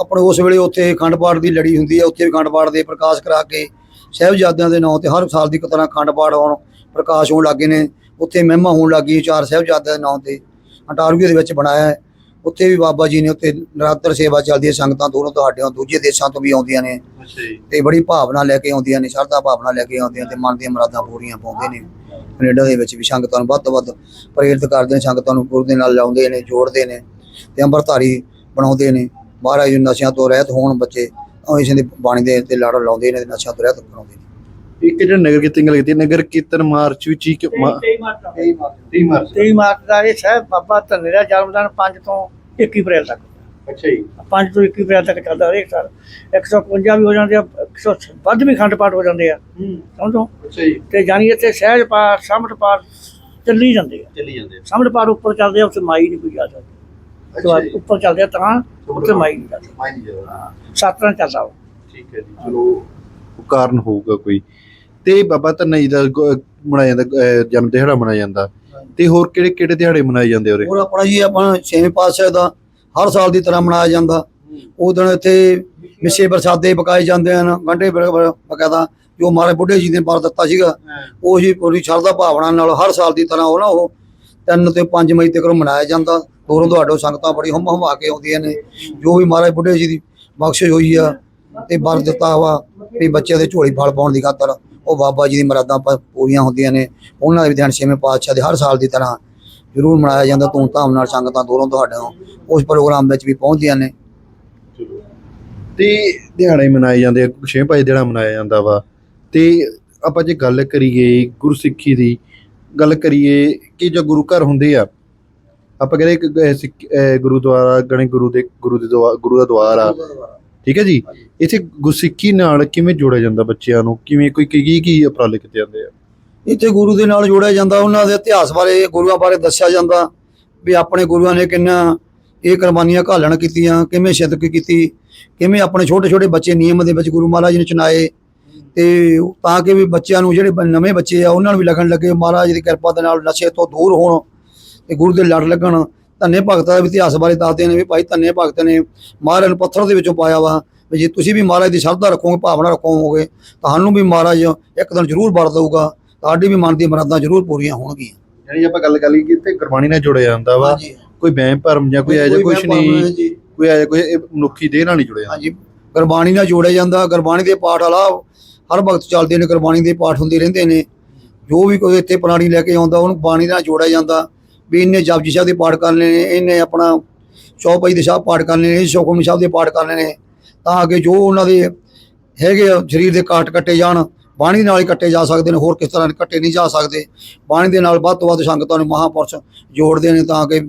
ਆਪਣੇ ਉਸ ਵੇਲੇ ਉੱਥੇ ਅਖੰਡ ਪਾਠ ਦੀ ਲੜੀ ਹੁੰਦੀ ਹੈ ਉੱਥੇ ਵੀ ਅਖੰਡ ਪਾਠ ਦੇ ਪ੍ਰਕਾਸ਼ ਕਰਾ ਕੇ ਸਾਹਿਬਜ਼ਾਦਿਆਂ ਦੇ ਨਾਂ ਤੇ ਹਰ ਸਾਲ ਦੀ ਤਰ੍ਹਾਂ ਅਖੰਡ ਪਾਠ ਹੋਣ ਪ੍ਰਕਾਸ਼ ਹੋਣ ਲੱਗੇ ਨੇ। ਉੱਥੇ ਮਹਿਮਾ ਹੋਣ ਲੱਗੀ ਚਾਰ ਸਾਹਿਬਜ਼ਾਦਿਆਂ ਦੇ ਨਾਂ ਤੇ। ਅੰਟਾਰੀਓ ਦੇ ਵਿੱਚ ਬਣਾਇਆ ਹੈ। ਉੱਥੇ ਵੀ ਬਾਬਾ ਜੀ ਨੇ ਉੱਥੇ ਨਰਾਤਰ ਸੇਵਾ ਚੱਲਦੀ ਹੈ ਸੰਗਤਾਂ ਦੂਰੋਂ ਤੁਹਾਡਿਆਂ ਦੂਜੇ ਦੇਸ਼ਾਂ ਤੋਂ ਵੀ ਆਉਂਦੀਆਂ ਨੇ। ਤੇ ਬੜੀ ਭਾਵਨਾ ਲੈ ਕੇ ਆਉਂਦੀਆਂ ਨੇ ਸ਼ਰਧਾ ਭਾਵਨਾ ਲੈ ਕੇ ਆਉਂਦੀਆਂ ਤੇ ਮਨ ਦੀਆਂ ਮੁਰਾਦਾਂ ਪੂਰੀਆਂ ਪਾਉਂਦੇ ਨੇ। ਕੈਨੇਡਾ ਦੇ ਵਿੱਚ ਵੀ ਸੰਗਤਾਂ ਨੂੰ ਵੱਧ ਤੋਂ ਵੱਧ ਪ੍ਰੇਰਿਤ ਕਰਦੇ ਨੇ ਸੰਗਤਾਂ ਨੂੰ ਗੁਰੂ ਦੇ ਨਾਲ ਲਾਉਂਦੇ ਨੇ ਜੋੜਦੇ ਨੇ ਤੇ ਅੰਮ੍ਰਿਤਧਾਰੀ ਬਣਾਉਂਦੇ ਨੇ। ਮਹਾਰਾਜ ਨਸ਼ਿਆਂ ਤੋਂ ਰਹਿਤ ਹੋਣ ਬੱਚੇ ਇਸ ਦੀ ਬਾਣੀ ਦੇ ਤੇ ਲੜ ਲਾਉਂਦੇ ਨੇ ਤੇ ਨਸ਼ਿਆਂ ਤੋਂ ਰਹਿਤ ਬਣਾਉਂਦੇ ਨੇ। ਇੱਕ ਜਿਹੜਾ ਨਗਰ ਕੀਰਤਨ ਗੱਲ ਕੀਤੀ ਹੈ, ਨਗਰ ਕੀਰਤਨ ਮਾਰਚ ਵਿੱਚ ਹੀ ਕਿਉਂ- ਮਾ- 23 ਮਾਰਚ ਦਾ। 23 ਮਾਰਚ। 23 ਮਾਰਚ ਦਾ। ਇਹ ਸਾਹਿਬ ਬਾਬਾ ਧੰਨੇ ਦਾ ਜਨਮਦਿਨ 5 ਤੋਂ 21 ਅਪ੍ਰੈਲ ਤੱਕ। ਅੱਛਾ ਜੀ। 5 ਤੋਂ 21 ਅਪ੍ਰੈਲ ਤੱਕ ਚੱਲਦਾ ਹਰੇਕ ਸਾਲ। 151 ਵੀ ਹੋ ਜਾਂਦੇ ਆ 100 ਵੱਧ ਵੀ ਖੰਡ ਪਾਠ ਹੋ ਜਾਂਦੇ ਆ। ਹੂੰ। ਸਮਝੋ? ਅੱਛਾ ਜੀ। ਤੇ ਜਾਨੀ ਇੱਥੇ ਸਹਿਜ ਪਾਠ ਸਮਟ ਪਾਠ ਚੱਲੀ ਜਾਂਦੇ ਆ। ਚੱਲੀ ਜਾਂਦੇ ਆ। ਸਮਟ ਪਾਠ ਉੱਪਰ ਚੱਲਦੇ ਆ ਉੱਥੇ ਮਾਈ ਨਹੀਂ ਕੋਈ ਜਾ ਸਕਦੀ ਅੱਛਾ ਜੀ। ਉੱਪਰ ਚੱਲਦੇ ਆ ਤਾਂ ਉੱਥੇ ਮਾਈ ਨਹੀਂ ਜਾ ਸਕਦੀ ਮਾਈ ਨਹੀਂ ਜਾਣਾ ਸੱਤ ਰਨ ਚੱਲਦਾ ਉਹ। ਠੀਕ ਹੈ ਜੀ ਚਲੋ ਉਹ ਕਾਰਨ ਹੋਊਗਾ ਕੋਈ। ਤੇ ਬਾਬਾ ਧੰਨਾ ਜੀ ਦਾ ਗ- ਮਨਾਇਆ ਜਾਂਦਾ ਅਹ, ਜਨਮ ਦਿਹਾੜਾ ਮਨਾਇਆ ਜਾਂਦਾ। ਤੇ ਹੋਰ ਕਿਹੜੇ ਕਿਹੜੇ ਦਿਹਾੜੇ ਮਨਾਏ ਜਾਂਦੇ ਉਰੇ? ਹੋਰ ਆਪਣਾ ਜੀ ਆਪਣਾ ਛੇਵੇਂ ਪਾਤਸ਼ਾਹ ਦਾ ਹਰ ਸਾਲ ਦੀ ਤਰ੍ਹਾਂ ਮਨਾਇਆ ਜਾਂਦਾ। ਉਹ ਦਿਨ ਇੱਥੇ ਮਿੱਸੇ ਪ੍ਰਸਾਦੇ ਪਕਾਏ ਜਾਂਦੇ ਹਨ ਗੰਢੇ ਬ- ਬ- ਬਕਾਇਦਾ। ਜੋ ਮਾਰੇ ਬੁੱਢੇ ਜੀ ਨੇ ਵਰ ਦਿੱਤਾ ਸੀਗਾ ਉਹ ਹੀ ਪੂਰੀ ਸ਼ਰਧਾ ਭਾਵਨਾ ਨਾਲ ਹਰ ਸਾਲ ਦੀ ਤਰ੍ਹਾਂ ਉਹ ਨਾ ਉਹ 3 ਤੇ 5 ਮਈ ਤੱਕ ਮਨਾਇਆ ਜਾਂਦਾ। ਦੂਰੋਂ ਤੁਹਾਡੋਂ ਸੰਗਤਾਂ ਬੜੀ ਹਮ ਹਮਾ ਕੇ ਆਉਂਦੀਆਂ ਨੇ। ਜੋ ਵੀ ਮਹਾਰਾਜ ਬੁੱਢੇ ਜੀ ਦੀ ਬਖਸ਼ਿਸ਼ ਹੋਈ ਆ, ਤੇ ਵਰ ਦਿੱਤਾ ਵਾ ਵੀ ਬੱਚਿਆਂ ਦੇ ਝੋਲੀ ਫਲ ਪਾਉਣ ਦੀ ਖਾਤਰ ਉਹ ਬਾਬਾ ਜੀ ਦੀ ਮਰਾਦਾਂ ਪੂਰੀਆਂ ਹੁੰਦੀਆਂ ਨੇ। ਉਹਨਾਂ ਦੇ ਵੀ ਦਿਨ ਛੇਵੇਂ ਪਾਤਸ਼ਾਹ ਦੇ ਹਰ ਸਾਲ ਦੀ ਤਰ੍ਹਾਂ ਜ਼ਰੂਰ ਮਨਾਇਆ ਜਾਂਦਾ। ਧੂਮਧਾਮ ਨਾਲ ਸੰਗਤਾਂ ਦੂਰੋਂ ਤੁਹਾਡੇ ਉਸ ਪ੍ਰੋਗਰਾਮ ਵਿੱਚ ਵੀ ਪਹੁੰਚਦੀਆਂ ਨੇ। ਤੇ ਦਿਹਾੜੇ ਮਨਾਏ ਜਾਂਦੇ ਆ ਛੇ ਭਾਈ ਦਿਹਾੜਾ ਮਨਾਇਆ ਜਾਂਦਾ ਵਾ। ਤੇ ਆਪਾਂ ਜੇ ਗੱਲ ਕਰੀਏ ਗੁਰਸਿੱਖੀ ਦੀ, ਗੱਲ ਕਰੀਏ ਕਿ ਜੋ ਗੁਰੂ ਘਰ ਹੁੰਦੇ ਆ ਆਪਾਂ ਕਹਿੰਦੇ ਇੱਕ ਅਹ ਸਿੱਖ- ਅਹ ਗੁਰੂਦੁਆਰਾ ਗਣੇ ਗੁਰੂ ਦੇ ਗੁਰੂ ਦੇ ਦੁਆ ਗੁਰੂ ਦਾ ਦੁਆਰ। ਆ ਠੀਕ ਹੈ ਜੀ? ਇੱਥੇ ਗੁਰਸਿੱਖੀ ਨਾਲ ਕਿਵੇਂ ਜੋੜਿਆ ਜਾਂਦਾ ਬੱਚਿਆਂ ਨੂੰ? ਕਿਵੇਂ ਕੋਈ ਕੀ ਕੀ- ਕੀ ਉਪਰਾਲੇ ਕੀਤੇ ਜਾਂਦੇ ਆ? ਇੱਥੇ ਗੁਰੂ ਦੇ ਨਾਲ ਜੋੜਿਆ ਜਾਂਦਾ ਉਹਨਾਂ ਦੇ ਇਤਿਹਾਸ ਬਾਰੇ ਗੁਰੂਆਂ ਬਾਰੇ ਦੱਸਿਆ ਜਾਂਦਾ ਵੀ ਆਪਣੇ ਗੁਰੂਆਂ ਨੇ ਕਿੰਨਾ ਇਹ ਕੁਰਬਾਨੀਆਂ ਘਾਲਣ ਕੀਤੀਆਂ ਕਿਵੇਂ ਸ਼ਿਦਕ ਕੀਤੀ ਕਿਵੇਂ ਆਪਣੇ ਛੋਟੇ ਛੋਟੇ ਬੱਚੇ ਨਿਯਮ ਦੇ ਵਿੱਚ ਗੁਰੂ ਮਹਾਰਾਜ ਨੇ ਚੁਣਾਏ। ਤੇ ਤਾਂ ਕਿ ਵੀ ਬੱਚਿਆਂ ਨੂੰ ਜਿਹੜੇ ਬ- ਨਵੇਂ ਬੱਚੇ ਆ ਉਹਨਾਂ ਨੂੰ ਵੀ ਲੱਗਣ ਲੱਗੇ ਮਹਾਰਾਜ ਦੀ ਕਿਰਪਾ ਦੇ ਨਾਲ ਨਸ਼ੇ ਤੋਂ ਦੂਰ ਹੋਣ। ਤੇ ਗੁਰੂ ਦੇ ਲੜ ਲੱਗਣ ਧੰਨੇ ਭਗਤਾਂ ਦੇ ਇਤਿਹਾਸ ਬਾਰੇ ਦੱਸਦੇ ਨੇ ਵੀ ਭਾਈ ਧੰਨੇ ਭਗਤ ਨੇ ਮਹਾਰਾਜ ਨੂੰ ਪੱਥਰ ਦੇ ਵਿੱਚੋਂ ਪਾਇਆ ਵਾ ਵੀ ਜੇ ਤੁਸੀਂ ਵੀ ਮਹਾਰਾਜ ਦੀ ਸ਼ਰਧਾ ਰੱਖੋਗੇ ਭਾਵਨਾ ਰੱਖੋਗੇ ਤੁਹਾਨੂੰ ਵੀ ਮਹਾਰਾਜ ਇੱਕ ਦਿਨ ਜ਼ਰੂਰ ਵਰ ਦਊਗਾ ਤੁਹਾਡੀ ਵੀ ਮਨ ਦੀ ਮਰਾਦਾਂ ਜ਼ਰੂਰ ਪੂਰੀਆਂ ਹੋਣਗੀਆਂ। ਯਾਨੀ ਆਪਾਂ ਗੱਲ ਕਰ ਲਈ ਕਿ ਤੇ ਗੁਰਬਾਣੀ ਨਾਲ ਜੁੜਿਆ ਜਾਂਦਾ ਵਾ ਕੋਈ ਵਹਿਮ ਭਰਮ ਜਾਂ ਕੋਈ ਐਜਾ ਕੁਝ ਨਹੀਂ ਕੋਈ ਐਜਾ ਕੋਈ ਇਹ ਮਨੁੱਖੀ ਦੇਹ ਨਾਲ ਨਹੀਂ ਜੁੜਿਆ। ਹਾਂਜੀ ਗੁਰਬਾਣੀ ਨਾਲ ਜੋੜਿਆ ਜਾਂਦਾ ਗੁਰਬਾਣੀ ਦੇ ਪਾਠ ਵਾਲਾ ਹਰ ਵਕਤ ਚੱਲਦੇ ਨੇ ਗੁਰਬਾਣੀ ਦੇ ਪਾਠ ਹੁੰਦੇ ਰਹਿੰਦੇ ਨੇ। ਜੋ ਵੀ ਕੋਈ ਇੱਥੇ ਪ੍ਰਾਣੀ ਲੈ ਕੇ ਆਉਂਦਾ ਉਹਨੂੰ ਬਾਣੀ ਨਾਲ ਜੋੜਿਆ ਜਾਂਦਾ। ਵੀ ਇਹਨੇ ਜਪਜੀ ਸਾਹਿਬ ਦੇ ਪਾਠ ਕਰਨੇ ਨੇ ਇਹਨੇ ਆਪਣਾ ਚੌਪਈ ਦੇ ਸਾਹਿਬ ਪਾਠ ਕਰਨੇ ਨੇ ਸੁਖਮਨੀ ਸਾਹਿਬ ਦੇ ਪਾਠ ਕਰਨੇ ਨੇ, ਤਾਂ ਕਿ ਜੋ ਉਹਨਾਂ ਦੇ ਹੈਗੇ ਆ ਸਰੀਰ ਦੇ ਕਾਟ ਕੱਟੇ ਜਾਣ, ਬਾਣੀ ਨਾਲ ਹੀ ਕੱਟੇ ਜਾ ਸਕਦੇ ਨੇ, ਹੋਰ ਕਿਸ ਤਰ੍ਹਾਂ ਕੱਟੇ ਨਹੀਂ ਜਾ ਸਕਦੇ, ਬਾਣੀ ਦੇ ਨਾਲ ਵੱਧ ਤੋਂ ਵੱਧ ਸੰਗਤਾਂ ਨੂੰ ਮਹਾਂਪੁਰਸ਼ ਜੋੜਦੇ ਨੇ ਤਾਂ ਕਿ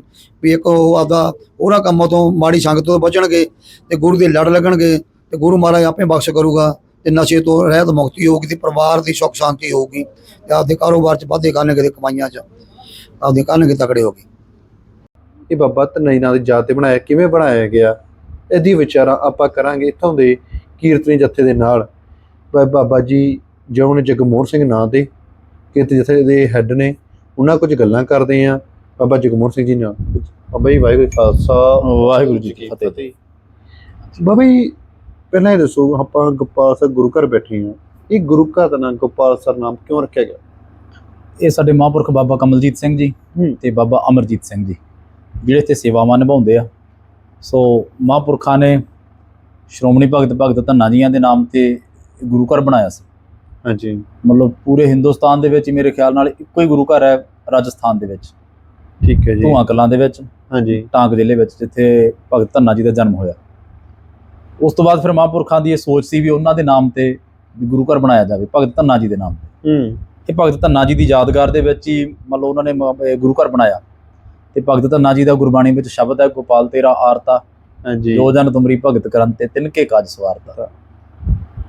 ਵੀ ਇੱਕ ਉਹ ਆਪਦਾ ਉਹਨਾਂ ਕੰਮਾਂ ਤੋਂ ਮਾੜੀ ਸੰਗਤ ਤੋਂ ਬਚਣਗੇ ਤੇ ਗੁਰੂ ਦੇ ਲੜ ਲੱਗਣਗੇ ਤੇ ਗੁਰੂ ਮਹਾਰਾਜ ਆਪੇ ਬਖਸ਼ ਕਰੂਗਾ ਤੇ ਨਸ਼ੇ ਤੋਂ ਰਹਿਤ ਮੁਕਤੀ ਹੋਊਗੀ ਤੇ ਪਰਿਵਾਰ ਦੀ ਸੁੱਖ ਸ਼ਾਂਤੀ ਹੋਊਗੀ ਤੇ ਆਪਦੇ ਕਾਰੋਬਾਰ 'ਚ ਵਾਧੇ ਕਰਨਗੇ ਤੇ ਕਮਾਈਆਂ 'ਚ। ਆਪਦੇ ਕਰਨਗੇ ਤਕੜੇ ਹੋ ਕੇ ਇਹ ਬਾਬਾ ਧੰਨਾ ਨਾਂ ਦੀ ਜਾਤ ਤੇ ਬਣਾਇਆ ਕਿਵੇਂ ਬਣਾਇਆ ਗਿਆ ਇਹਦੀ ਵਿਚਾਰਾ ਆਪਾਂ ਕਰਾਂਗੇ ਇੱਥੋਂ ਦੇ ਕੀਰਤਨੀ ਜਥੇ ਦੇ ਨਾਲ। ਬਾਬਾ ਜੀ ਜੋ ਨੇ ਜਗਮੋਹਨ ਸਿੰਘ ਨਾਂ ਦੇ ਕੀਰਤਨੀ ਜਥੇ ਦੇ ਹੈੱਡ ਨੇ ਉਹਨਾਂ ਕੁਝ ਗੱਲਾਂ ਕਰਦੇ ਆ। ਬਾਬਾ ਜਗਮੋਹਨ ਸਿੰਘ ਜੀ ਨਾਲ ਬਾਬਾ ਜੀ ਵਾਹਿਗੁਰੂ ਜੀ ਕਾ ਖਾਲਸਾ ਵਾਹਿਗੁਰੂ ਜੀ ਕੀ ਫਤਿਹ। ਬਾਬਾ ਜੀ ਪਹਿਲਾਂ ਇਹ ਦੱਸੋ ਆਪਾਂ ਗੋਪਾਲ ਸਰ ਗੁਰੂ ਘਰ ਬੈਠੇ ਹਾਂ ਇਹ ਗੁਰੂ ਘਰ ਦਾ ਨਾਮ ਗੋਪਾਲ ਸਰ ਨਾਮ ਕਿਉਂ ਰੱਖਿਆ ਗਿਆ? ਇਹ ਸਾਡੇ ਮਹਾਂਪੁਰਖ ਬਾਬਾ ਕਮਲਜੀਤ ਸਿੰਘ ਜੀ। ਤੇ ਬਾਬਾ ਅਮਰਜੀਤ ਸਿੰਘ ਜੀ ਜਿਹੜੇ ਇੱਥੇ ਸੇਵਾਵਾਂ ਨਿਭਾਉਂਦੇ ਆ। ਸੋ ਮਹਾਂਪੁਰਖਾਂ ਨੇ ਸ਼੍ਰੋਮਣੀ ਭਗਤ ਭਗਤ ਧੰਨਾ ਜੀਆਂ ਦੇ ਨਾਮ ਤੇ ਗੁਰੂ ਘਰ ਬਣਾਇਆ ਸੀ। ਹਾਂਜੀ। ਮਤਲਬ ਪੂਰੇ ਹਿੰਦੁਸਤਾਨ ਦੇ ਵਿੱਚ ਮੇਰੇ ਖਿਆਲ ਨਾਲ ਇੱਕੋ ਹੀ ਗੁਰੂ ਘਰ ਹੈ ਰਾਜਸਥਾਨ ਦੇ ਵਿੱਚ। ਠੀਕ ਹੈ ਜੀ। ਧੂਆਂ ਕਲਾਂ ਦੇ ਵਿੱਚ ਹਾਂਜੀ। ਟਾਂਕ ਜ਼ਿਲ੍ਹੇ ਵਿੱਚ ਜਿੱਥੇ ਭਗਤ ਧੰਨਾ ਜੀ ਦਾ ਜਨਮ ਹੋਇਆ। ਉਸ ਤੋਂ ਬਾਅਦ ਫਿਰ ਮਹਾਂਪੁਰਖਾਂ ਦੀ ਇਹ ਸੋਚ ਸੀ ਵੀ ਉਹਨਾਂ ਦੇ ਨਾਮ ਤੇ ਗੁਰੂ ਘਰ ਬਣਾਇਆ ਜਾਵੇ ਭਗਤ ਧੰਨਾ ਜੀ ਦੇ ਨਾਮ ਤੇ। ਹੂੰ। ਇਹ ਭਗਤ ਧੰਨਾ ਜੀ ਦੀ ਯਾਦਗਾਰ ਦੇ ਵਿੱਚ ਹੀ ਮੰਨ ਲਓ ਉਹਨਾਂ ਨੇ ਗੁਰੂ ਘਰ ਬਣਾਇਆ। ਤੇ ਭਗਤ ਧੰਨਾ ਜੀ ਦਾ ਗੁਰਬਾਣੀ ਵਿੱਚ ਸ਼ਬਦ ਹੈ ਗੋਪਾਲ ਤੇਰਾ ਆਰਤਾ। ਹਾਂਜੀ ਜੋ। ਜਨ ਤੁਮਰੀ ਭਗਤ ਕਰਨ ਤੇ ਤਿਨਕੇ ਕਾਜ ਸਵਾਰਤਾ।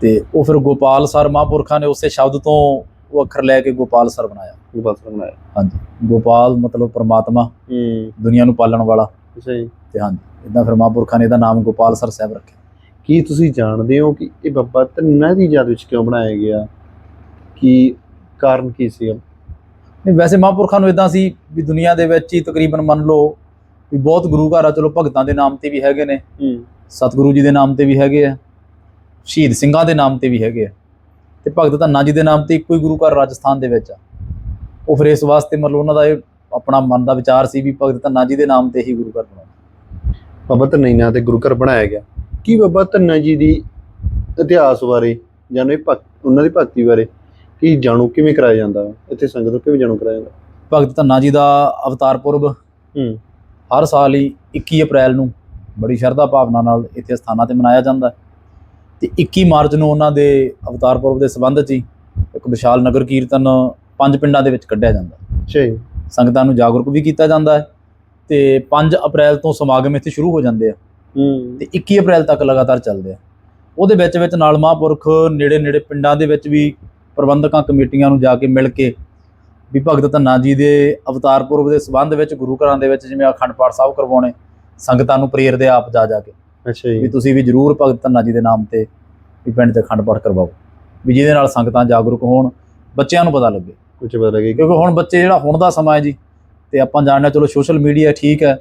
ਤੇ ਉਹ ਫਿਰ ਗੋਪਾਲ ਸਰ ਮਹਾਂਪੁਰਖਾਂ ਨੇ ਉਸੇ ਸ਼ਬਦ ਤੋਂ ਉਹ ਅੱਖਰ ਲੈ ਕੇ ਗੋਪਾਲ ਸਰ ਬਣਾਇਆ। ਗੋਪਾਲ ਸਰ ਬਣਾਇਆ। ਹਾਂਜੀ। ਗੋਪਾਲ ਮਤਲਬ ਪਰਮਾਤਮਾ ਹੂੰ। ਦੁਨੀਆ ਨੂੰ ਪਾਲਣ ਵਾਲਾ। ਜੀ। ਤੇ ਹਾਂਜੀ ਇਦਾਂ ਫਿਰ ਮਹਾਂਪੁਰਖਾਂ ਨੇ ਇਹਦਾ ਨਾਮ ਗੋਪਾਲ ਸਰ ਸਾਹਿਬ ਰੱਖਿਆ। ਕੀ ਤੁਸੀਂ ਜਾਣਦੇ ਹੋ ਕਿ ਇਹ ਬਾਬਾ ਧੰਨਾ ਦੀ ਯਾਦ ਵਿੱਚ ਕਿਉਂ ਬਣਾਇਆ ਗਿਆ? ਕੀ ਕਾਰਨ ਕੀ ਸੀ? ਨਹੀਂ ਵੈਸੇ ਮਹਾਂਪੁਰਖਾਂ ਨੂੰ ਇਦਾਂ ਸੀ ਵੀ ਦੁਨੀਆ ਦੇ ਵਿੱਚ ਹੀ ਤਕਰੀਬਨ ਮੰਨ ਲਓ ਵੀ ਬਹੁਤ ਗੁਰੂ ਘਰ ਆ ਚਲੋ ਭਗਤਾਂ ਦੇ ਨਾਮ ਤੇ ਵੀ ਹੈਗੇ ਨੇ। ਹੂੰ। ਸਤਿਗੁਰੂ ਜੀ ਦੇ ਨਾਮ ਤੇ ਵੀ ਹੈਗੇ ਆ। ਸ਼ਹੀਦ ਸਿੰਘਾਂ ਦੇ ਨਾਮ ਤੇ ਵੀ ਹੈਗੇ ਆ। ਤੇ ਭਗਤ ਧੰਨਾ ਜੀ ਦੇ ਨਾਮ ਤੇ ਇੱਕੋ ਹੀ ਗੁਰੂ ਘਰ ਰਾਜਸਥਾਨ ਦੇ ਵਿੱਚ ਆ। ਉਹ ਫਿਰ ਇਸ ਵਾਸਤੇ ਮਤਲਬ ਉਹਨਾਂ ਦਾ ਇਹ ਆਪਣਾ ਮਨ ਦਾ ਵਿਚਾਰ ਸੀ ਵੀ ਭਗਤ ਧੰਨਾ ਜੀ ਦੇ ਨਾਮ ਤੇ ਹੀ ਗੁਰੂ ਘਰ ਬਣਾਉਣਾ। ਬਾਬਾ ਧੰਨਾ ਤੇ ਗੁਰੂ ਘਰ ਬਣਾਇਆ ਗਿਆ। ਕੀ ਬਾਬਾ ਧੰਨਾ ਜੀ ਦੀ ਇਤਿਹਾਸ ਬਾਰੇ ਜਾਂ ਉਹਨਾਂ ਦੀ ਭਗਤੀ ਬਾਰੇ ਕੀ ਜਾਣੂ ਕਿਵੇਂ ਕਰਾਇਆ ਜਾਂਦਾ? ਇੱਥੇ ਸੰਗਤ ਨੂੰ ਕਿਵੇਂ ਜਾਣੂ ਕਰਾਇਆ ਜਾਂਦਾ? ਭਗਤ ਧੰਨਾ ਜੀ ਦਾ ਅਵਤਾਰ ਪੁਰਬ ਹੂੰ। ਹਰ ਸਾਲ ਹੀ 21 ਅਪ੍ਰੈਲ ਨੂੰ ਬੜੀ ਸ਼ਰਧਾ ਭਾਵਨਾ ਨਾਲ ਇੱਥੇ ਸਥਾਨਾਂ ਤੇ ਮਨਾਇਆ ਜਾਂਦਾ ਤੇ 21 ਮਾਰਚ ਨੂੰ ਉਹਨਾਂ ਦੇ ਅਵਤਾਰ ਪੁਰਬ ਦੇ ਸੰਬੰਧ 'ਚ ਇੱਕ ਵਿਸ਼ਾਲ ਨਗਰ ਕੀਰਤਨ ਪੰਜ ਪਿੰਡਾਂ ਦੇ ਵਿੱਚ ਕੱਢਿਆ ਜਾਂਦਾ ਜੀ। ਸੰਗਤਾਂ ਨੂੰ ਜਾਗਰੂਕ ਵੀ ਕੀਤਾ ਜਾਂਦਾ ਹੈ ਤੇ 5 ਅਪ੍ਰੈਲ ਤੋਂ ਸਮਾਗਮ ਇੱਥੇ ਸ਼ੁਰੂ ਹੋ ਜਾਂਦੇ ਆ। ਤੇ 21 ਅਪ੍ਰੈਲ ਤੱਕ ਲਗਾਤਾਰ ਚੱਲਦੇ ਆ। ਉਹਦੇ ਵਿੱਚ ਵਿੱਚ ਨਾਲ ਮਹਾਂਪੁਰਖ ਨੇੜੇ ਨੇੜੇ ਪਿੰਡਾਂ ਦੇ ਵਿੱਚ ਵੀ ਪ੍ਰਬੰਧਕਾਂ ਕਮੇਟੀਆਂ ਨੂੰ ਜਾ ਕੇ ਮਿਲ ਕੇ ਵੀ ਭਗਤ ਧੰਨਾ ਜੀ ਦੇ ਅਵਤਾਰ ਪੁਰਬ ਦੇ ਸੰਬੰਧ ਵਿੱਚ ਗੁਰੂ ਘਰਾਂ ਦੇ ਵਿੱਚ ਜਿਵੇਂ ਅਖੰਡ ਪਾਠ ਸਾਹਿਬ ਕਰਵਾਉਣੇ ਸੰਗਤਾਂ ਨੂੰ ਪ੍ਰੇਰਦੇ ਆਪ ਜਾ ਜਾ ਕੇ ਅੱਛਾ ਵੀ ਜੀ ਤੁਸੀਂ ਵੀ ਜਰੂਰ ਭਗਤ ਧੰਨਾ ਜੀ ਦੇ ਨਾਮ ਤੇ ਵੀ ਪਿੰਡ 'ਚ ਅਖੰਡ ਪਾਠ ਕਰਵਾਓ ਵੀ ਜਿਹਦੇ ਨਾਲ ਸੰਗਤਾਂ ਜਾਗਰੂਕ ਹੋਣ ਬੱਚਿਆਂ ਨੂੰ ਪਤਾ ਲੱਗੇ। ਕੁਝ ਪਤਾ ਲੱਗੇਗਾ ਕਿਉਂਕਿ ਹੁਣ ਬੱਚੇ ਜਿਹੜਾ ਹੁਣ ਦਾ ਸਮਾਂ ਹੈ ਜੀ ਤੇ ਆਪਾਂ ਜਾਣਦੇ ਚਲੋ ਸੋਸ਼ਲ ਮੀਡੀਆ ਠੀਕ ਹੈ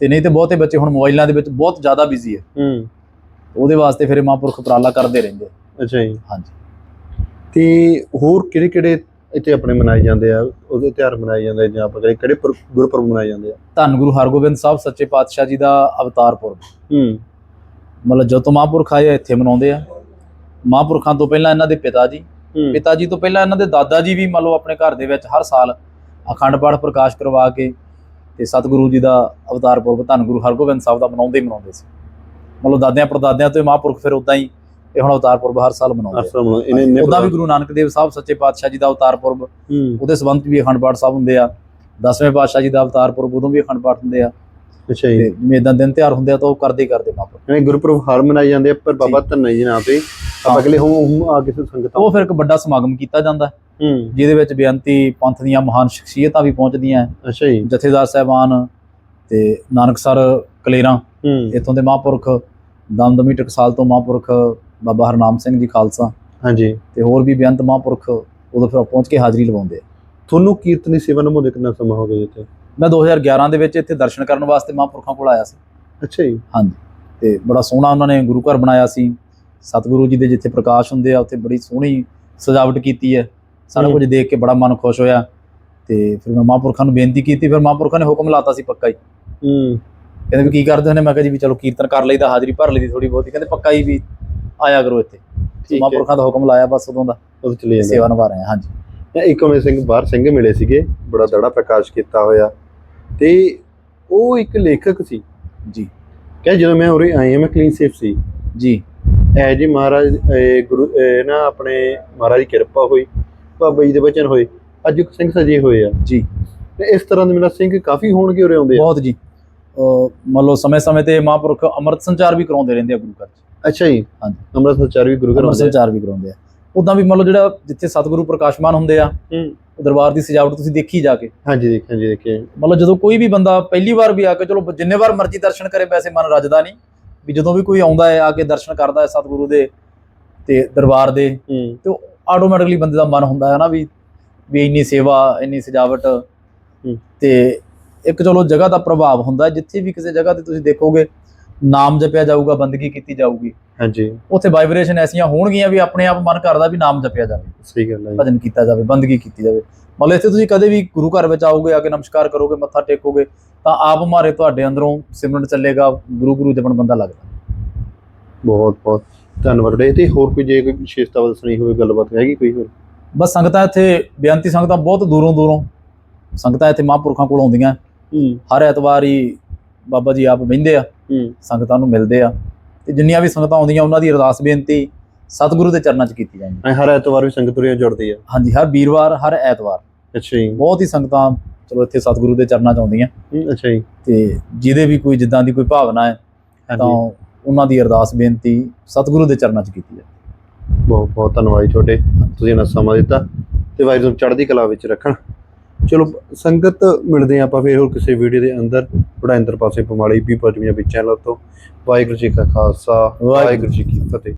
ਤੇ ਨਹੀਂ ਤੇ ਬਹੁਤੇ ਬੱਚੇ ਹੁਣ ਮੋਬਾਈਲਾਂ ਦੇ ਵਿੱਚ ਬਹੁਤ ਜ਼ਿਆਦਾ ਬਿਜ਼ੀ ਹੈ। ਹੂੰ। ਉਹਦੇ ਵਾਸਤੇ ਫਿਰ ਮਹਾਂਪੁਰਖ ਉਪਰਾਲਾ ਕਰਦੇ ਰਹਿੰਦੇ। ਅੱਛਾ ਜੀ। ਹਾਂਜੀ। ਤੇ ਹੋਰ ਕਿਹੜੇ ਕਿਹੜੇ ਇੱਥੇ ਆਪਣੇ ਮਨਾਏ ਜਾਂਦੇ ਆ? ਉਹਦੇ ਤਿਉਹਾਰ ਮਨਾਏ ਜਾਂਦੇ ਜਾਂ ਆਪਾਂ ਕਿਹੜੇ ਪੁਰ- ਗੁਰਪੁਰਬ ਮਨਾਏ ਜਾਂਦੇ ਆ? ਧੰਨ ਗੁਰੂ ਹਰਗੋਬਿੰਦ ਸਾਹਿਬ ਸੱਚੇ ਪਾਤਸ਼ਾਹ ਜੀ ਦਾ ਅਵਤਾਰ ਪੁਰਬ। ਹੂੰ। ਮਤਲਬ ਜਦੋਂ ਮਹਾਂਪੁਰਖ ਆਏ ਇੱਥੇ ਮਨਾਉਂਦੇ ਆ। ਮਹਾਂਪੁਰਖਾਂ ਤੋਂ ਪਹਿਲਾਂ ਇਹਨਾਂ ਦੇ ਪਿਤਾ ਜੀ। ਪਿਤਾ ਜੀ ਤੋਂ ਪਹਿਲਾਂ ਇਹਨਾਂ ਦੇ ਦਾਦਾ ਜੀ ਵੀ ਮੰਨ ਲਓ ਆਪਣੇ ਘਰ ਦੇ ਵਿੱਚ ਹਰ ਸਾਲ ਅਖੰਡ ਪਾਠ ਪ੍ਰਕਾਸ਼ ਕਰਵਾ ਕੇ ਤੇ ਸਤਿਗੁਰੂ ਜੀ ਦਾ ਅਵਤਾਰ ਪੁਰਬ ਧੰਨ ਗੁਰੂ ਹਰਗੋਬਿੰਦ ਸਾਹਿਬ ਦਾ ਮਨਾਉਂਦੇ ਹੀ ਮਨਾਉਂਦੇ ਸੀ। ਮੰਨ ਲਓ ਦਾਦਿਆਂ ਪੜਦਾਦਿਆਂ ਤੋਂ ਮਹਾਂਪੁਰਖ ਫਿਰ ਉਦਾਂ ਹੀ ਇਹ ਹੁਣ ਅਵਤਾਰ ਪੁਰਬ ਹਰ ਸਾਲ ਮਨਾਉਂਦੇ ਇਹਨੇ ਉਦਾਂ ਵੀ ਗੁਰੂ ਨਾਨਕ ਦੇਵ ਸਾਹਿਬ ਸੱਚੇ ਪਾਤਸ਼ਾਹ ਜੀ ਦਾ ਅਵਤਾਰ ਪੁਰਬ ਉਹਦੇ ਸੰਬੰਧ ਵੀ ਅਖੰਡ ਪਾਠ ਸਾਹਿਬ ਹੁੰਦੇ ਆ। ਦਸਵੇਂ ਪਾਤਸ਼ਾਹ ਜੀ ਦਾ ਅਵਤਾਰ ਪੁਰਬ ਉਦੋਂ ਵੀ ਅਖੰਡ ਪਾਠ ਹੁੰਦੇ ਆ। ਅੱਛਾ ਜੀ। ਜਿਵੇਂ ਇਦਾਂ ਦਿਨ ਤਿਉਹਾਰ ਹੁੰਦੇ ਆ ਤਾਂ ਉਹ ਕਰਦੇ ਹੀ ਕਰਦੇ ਮਹਾਂਪੁਰਖ ਯਾਨੀ ਗੁਰਪੁਰਬ ਹਰ ਮਨਾਏ ਜਾਂਦੇ ਆ ਪਰ ਬਾਬਾ ਧੰਨਾ ਜੀ ਨਾਂ ਤੇ ਆਪਾਂ ਅਗਲੇ ਹੂੰ ਆ ਕਿਸੇ ਸੰਗਤਾਂ ਉਹ ਫਿਰ ਇੱਕ ਵੱਡਾ ਸਮਾਗਮ ਕੀਤਾ ਜਾਂਦਾ। ਜਿਹਦੇ ਵਿੱਚ ਬੇਅੰਤੀ ਪੰਥ ਦੀਆਂ ਮਹਾਨ ਸ਼ਖਸੀਅਤਾਂ ਵੀ ਪਹੁੰਚਦੀਆਂ। ਅੱਛਾ ਜੀ। ਜਥੇਦਾਰ ਸਾਹਿਬਾਨ ਤੇ ਨਾਨਕਸਰ ਕਲੇਰਾਂ ਹੂੰ। ਇੱਥੋਂ ਦੇ ਮਹਾਂਪੁਰਖ ਦਮਦਮੀ ਟਕਸਾਲ ਤੋਂ ਮਹਾਂਪੁਰਖ ਬਾਬਾ ਹਰਨਾਮ ਸਿੰਘ ਜੀ ਖਾਲਸਾ ਹਾਂਜੀ। ਤੇ ਹੋਰ ਵੀ ਬੇਅੰਤ ਮਹਾਂਪੁਰਖ ਉਦੋਂ ਫਿਰ ਪਹੁੰਚ ਕੇ ਹਾਜ਼ਰੀ ਲਵਾਉਂਦੇ ਆ। ਤੁਹਾਨੂੰ ਕੀਰਤਨ ਸੇਵਾ ਨਿਭਾਉਂਦੇ ਕਿੰਨਾ ਸਮਾਂ ਹੋ ਗਿਆ ਜੀ ਇੱਥੇ? ਮੈਂ 2011 ਦੇ ਵਿੱਚ ਇੱਥੇ ਦਰਸ਼ਨ ਕਰਨ ਵਾਸਤੇ ਮਹਾਂਪੁਰਖਾਂ ਕੋਲ ਆਇਆ ਸੀ। ਅੱਛਾ ਜੀ। ਹਾਂਜੀ। ਤੇ ਬੜਾ ਸੋਹਣਾ ਉਹਨਾਂ ਨੇ ਗੁਰੂ ਘਰ ਬਣਾਇਆ ਸੀ। ਸਤਿਗੁਰੂ ਜੀ ਦੇ ਜਿੱਥੇ ਪ੍ਰਕਾਸ਼ ਹੁੰਦੇ ਆ ਉੱਥੇ ਬੜੀ ਸੋਹਣੀ ਸਜਾਵਟ ਕੀਤੀ ਹੈ। ਸਾਰਾ। ਕੁਝ ਦੇਖ ਕੇ ਬੜਾ ਮਨ ਖੁਸ਼ ਹੋਇਆ। ਤੇ ਫਿਰ ਮੈਂ ਮਹਾਂਪੁਰਖਾਂ ਨੂੰ ਬੇਨਤੀ ਕੀਤੀ ਫਿਰ ਮਹਾਂਪੁਰਖਾਂ ਨੇ ਹੁਕਮ ਲਾਤਾ ਸੀ ਪੱਕਾ ਹੀ। ਹੂੰ। ਕਹਿੰਦੇ ਵੀ ਕੀ ਕਰਦੇ ਹੋ ਨੇ ਮੈਂ ਕਿਹਾ ਜੀ ਵੀ ਚਲੋ ਕੀਰਤਨ ਕਰ ਲਈਦਾ ਹਾਜ਼ਰੀ ਭਰ ਲਈਦੀ ਥੋੜੀ ਬਹੁਤੀ। ਕਹਿੰਦੇ ਪੱਕਾ ਹੀ ਵੀ ਆਇਆ ਕਰੋ ਇੱਥੇ। ਠੀਕ ਹੈ। ਮਹਾਂਪੁਰਖਾਂ ਦਾ ਹੁਕਮ ਲਾਇਆ ਬਸ ਉਦੋਂ ਦਾ। ਉਹ ਚਲੇ ਜਾਂਦਾ ਸੇਵਾ ਨਿਭਾ ਰਹੇ ਹਾਂ ਹਾਂਜੀ। ਤਾਂ ਇੱਕ ਉਮਰ ਸਿੰਘ ਬਾਹਰ ਸਿੰਘ ਮਿਲੇ ਸੀਗੇ ਬੜਾ ਦੜਾ ਪ੍ਰਕਾਸ਼ ਕੀਤਾ ਹੋਇਆ। ਤੇ ਉਹ ਇੱਕ ਲੇਖਕ ਸੀ। ਜੀ। ਕਹੇ ਜਦੋਂ ਮੈਂ ਉਰੇ ਆਇਆ ਮੈਂ ਕਲੀਨ ਸੇਫ ਸੀ। ਜੀ। ਐ ਜੀ ਮਹਾਰਾਜ ਇਹ ਗੁਰੂ ਇਹ ਨਾ ਆਪਣੇ ਮਹਾਰਾਜ ਦੀ ਕਿਰਪਾ ਹੋਈ ਬਾਬਾ ਜੀ ਦੇ ਬਚਨ ਹੋਏ ਅੱਜ ਇੱਕ ਸਿੰਘ ਸਜੇ ਹੋਏ ਆ। ਜੀ। ਤੇ ਇਸ ਤਰ੍ਹਾਂ ਦੇ ਮੇਰਾ ਸਿੰਘ ਕਾਫੀ ਹੋਣਗੇ ਉਰੇ ਆਉਂਦੇ ਆ। ਬਹੁਤ ਜੀ। ਅਹ ਮੰਨ ਲਓ ਸਮੇਂ-ਸਮੇਂ ਤੇ ਮਹਾਂਪੁਰਖ ਅੰਮ੍ਰਿਤ ਸੰਚਾਰ ਵੀ ਕਰਾਉਂਦੇ ਰਹਿੰਦੇ ਆ ਗੁਰੂ ਘਰ 'ਚ। ਅੱਛਾ ਜੀ। ਹਾਂਜੀ। ਅੰਮ੍ਰਿਤਸਰ ਚਾਰ ਵੀ ਗੁਰੂ ਘਰ ਅੰਮ੍ਰਿਤ ਆਉਂਦੇ ਆ। ਸੰਚਾਰ ਵੀ ਕਰਾਉਂਦੇ ਆ। ਉਦਾਂ ਵੀ ਮੰਨ ਲਓ ਜਿਹੜਾ ਜਿੱਥੇ ਸਤਿਗੁਰੂ ਪ੍ਰਕਾਸ਼ਮਾਨ ਹੁੰਦੇ ਆ ਦਰਬਾਰ ਦੀ ਸਜਾਵਟ ਤੁਸੀਂ ਦੇਖੀ ਜਾ ਕੇ। ਹਾਂਜੀ ਦੇਖ ਹਾਂਜੀ ਦੇਖੇ। ਮਤਲਬ ਜਦੋਂ ਕੋਈ ਵੀ ਬੰਦਾ ਪਹਿਲੀ ਵਾਰ ਵੀ ਆ ਕੇ ਚਲੋ ਜਿੰਨੇ ਵਾਰ ਮਰਜ਼ੀ ਦਰਸ਼ਨ ਕਰੇ ਵੈਸੇ ਮਨ ਰੱਜਦਾ ਨਹੀਂ। ਵੀ ਜਦੋਂ ਵੀ ਕੋਈ ਆਉਂਦਾ ਹੈ ਆ ਕੇ ਦਰਸ਼ਨ ਕਰਦਾ ਹੈ ਸਤਿਗੁਰੂ ਦੇ ਤੇ ਦਰਬਾਰ ਦੇ ਹੂੰ। ਤੇ ਆਟੋਮੈਟਿਕਲੀ ਬੰਦੇ ਦਾ ਮਨ ਹੁੰਦਾ ਹੈ ਨਾ ਵੀ ਵੀ ਇੰਨੀ ਸੇਵਾ ਇੰਨੀ ਸਜਾਵਟ। ਤੇ ਇੱਕ ਚਲੋ ਜਗ੍ਹਾ ਦਾ ਪ੍ਰਭਾਵ ਹੁੰਦਾ। ਜਿੱਥੇ ਵੀ ਕਿਸੇ ਜਗ੍ਹਾ ਤੇ ਤੁਸੀਂ ਦੇਖੋਗੇ ਨਾਮ ਜਪਿਆ ਜਾਊਗਾ ਬੰਦਗੀ ਕੀਤੀ ਜਾਊਗੀ। ਹਾਂਜੀ। ਉੱਥੇ ਵਾਈਬ੍ਰੇਸ਼ਨ ਐਸੀਆਂ ਹੋਣਗੀਆਂ ਵੀ ਆਪਣੇ ਆਪ ਮਨ ਕਰਦਾ ਵੀ ਨਾਮ ਜਪਿਆ ਜਾਵੇ। ਸਹੀ ਗੱਲ ਹੈ। ਭਜਨ ਕੀਤਾ ਜਾਵੇ ਬੰਦਗੀ ਕੀਤੀ ਜਾਵੇ। ਮਤਲਬ ਇੱਥੇ ਤੁਸੀਂ ਕਦੇ ਵੀ ਗੁਰੂ ਘਰ ਵਿੱਚ ਆਓਗੇ ਆ ਕੇ ਨਮਸਕਾਰ ਕਰੋਗੇ ਮੱਥਾ ਟੇਕੋਗੇ ਤਾਂ ਆਪ ਮਾਰੇ ਤੁਹਾਡੇ ਅੰਦਰੋਂ ਸਿਮਰਨ ਚੱਲੇਗਾ ਗੁਰੂ ਗੁਰੂ ਜਪਣ ਬੰਦਾ ਲੱਗਦਾ। ਬਹੁਤ ਬਹੁਤ ਧੰਨਵਾਦ। ਤੁਹਾਡੇ ਤੇ ਹੋਰ ਕੋਈ ਜੇ ਕੋਈ ਵਿਸ਼ੇਸ਼ਤਾ ਦੱਸਣੀ ਹੋਵੇ ਗੱਲਬਾਤ ਹੈਗੀ ਕੋਈ ਹੋਰ? ਬਸ ਸੰਗਤਾਂ ਇੱਥੇ ਬੇਅੰਤੀ ਸੰਗਤਾਂ ਬਹੁਤ ਦੂਰੋਂ ਦੂਰੋਂ। ਸੰਗਤਾਂ ਇੱਥੇ ਮਹਾਂਪੁਰਖਾਂ ਕੋਲ ਆਉਂਦੀਆਂ। ਹਰ ਐਤਵਾਰ ਹੀ ਬਾਬਾ ਜੀ ਆਪ ਬਹਿੰਦੇ ਆ। ਸੰਗਤਾਂ ਨੂੰ ਮਿਲਦੇ ਆ। ਤੇ ਜਿੰਨੀਆਂ ਵੀ ਸੰਗਤਾਂ ਆਉਂਦੀਆਂ ਉਹਨਾਂ ਦੀ ਅਰਦਾਸ ਬੇਨਤੀ ਸਤਿਗੁਰੂ ਦੇ ਚਰਨਾਂ 'ਚ ਕੀਤੀ ਜਾਂਦੀ ਹੈ। ਹਰ ਐਤਵਾਰ ਵੀ ਸੰਗਤ ਉਰੇ ਜੁੜਦੀ ਆ। ਹਾਂਜੀ ਹਰ ਵੀਰਵਾਰ ਹਰ ਐਤਵਾਰ। ਅੱਛਾ ਜੀ। ਬਹੁਤ ਹੀ ਸੰਗਤਾਂ ਚਲੋ ਇੱਥੇ ਸਤਿਗੁਰੂ ਦੇ ਚਰਨਾਂ 'ਚ ਆਉਂਦੀਆਂ। ਹੂੰ, ਅੱਛਾ ਜੀ। ਤੇ ਜਿਹਦੇ ਵੀ ਕੋਈ ਜਿੱਦਾਂ ਦੀ ਕੋਈ ਭਾਵਨਾ ਹੈ ਤਾਂ ਉਹਨਾਂ ਦੀ ਅਰਦਾਸ ਬੇਨਤੀ ਸਤਿਗੁਰੂ ਦੇ ਚਰਨਾਂ 'ਚ ਕੀਤੀ ਹੈ ਬਹੁਤ ਬਹੁਤ ਧੰਨਵਾਦ ਤੁਹਾਡੇ। ਤੁਸੀਂ ਇਹਨਾਂ ਸਮਾਂ ਦਿੱਤਾ ਤੇ ਵਾਹਿਗੁਰੂ ਚੜ੍ਹਦੀ ਕਲਾ ਵਿੱਚ ਰੱਖਣ। ਚਲੋ ਸੰਗਤ ਮਿਲਦੇ ਆਪਾਂ ਫਿਰ ਹੋਰ ਕਿਸੇ ਵੀਡੀਓ ਦੇ ਅੰਦਰ। ਥੋੜਾ ਅੰਦਰ ਪਾਸੇ ਪਮਾਲੀ ਵੀ ਪੰਜਾਬੀ ਚੈਨਲ ਤੋਂ। ਵਾਹਿਗੁਰੂ ਜੀ ਕਾ ਖਾਲਸਾ ਵਾਹਿਗੁਰੂ ਜੀ ਕੀ ਫਤਿਹ।